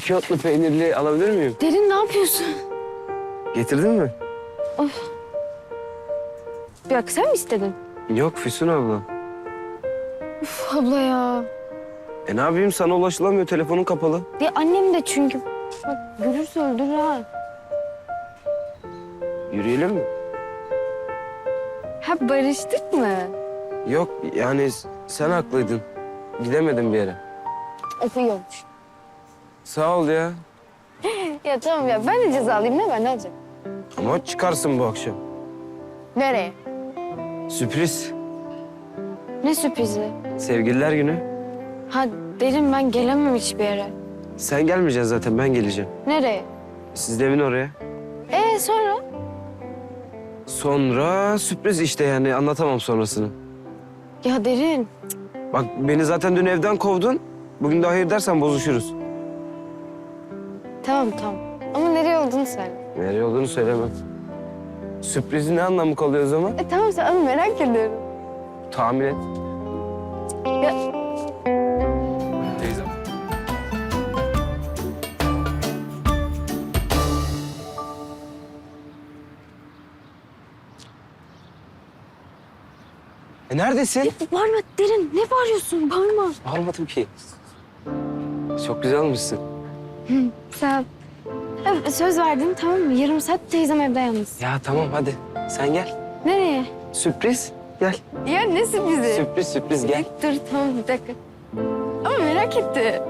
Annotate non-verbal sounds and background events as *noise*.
İki otlu peynirli alabilir miyim? Derin ne yapıyorsun? Getirdin mi? Bir dakika sen mi istedin? Yok Füsun abla. Uf abla ya. E ne yapayım sana ulaşılamıyor telefonun kapalı. Ya annem de çünkü. Bak görürse öldürür ha. Yürüyelim mi? Ha barıştık mı? Yok yani sen haklıydın. Gidemedim bir yere. Of iyi olmuş. Sağ ol ya. *laughs* Ya tamam ya ben de ceza alayım ne ben ne alacağım? Ama çıkarsın bu akşam. Nereye? Sürpriz. Ne sürprizi? Sevgililer günü. Ha derin ben gelemem hiçbir yere. Sen gelmeyeceksin zaten ben geleceğim. Nereye? Siz de evin oraya. Ee sonra? Sonra sürpriz işte yani anlatamam sonrasını. Ya derin. Bak beni zaten dün evden kovdun. Bugün de hayır dersen bozuşuruz. Tamam tamam. Ama nereye olduğunu söyle. Nereye olduğunu söylemem. Sürprizin ne anlamı kalıyor o zaman? E tamam sen ama merak ediyorum. Tahmin et. Ya Teyzem. E neredesin? bağırma derin. Ne bağırıyorsun? Bağırma. Bağırmadım ki. Çok güzel olmuşsun. Sen Evet, söz verdin tamam mı? Yarım saat teyzem evde yalnız. Ya tamam hadi. Sen gel. Nereye? Sürpriz. Gel. Ya ne sürprizi? Sürpriz sürpriz gel. Dur tamam bir dakika. Ama merak etti.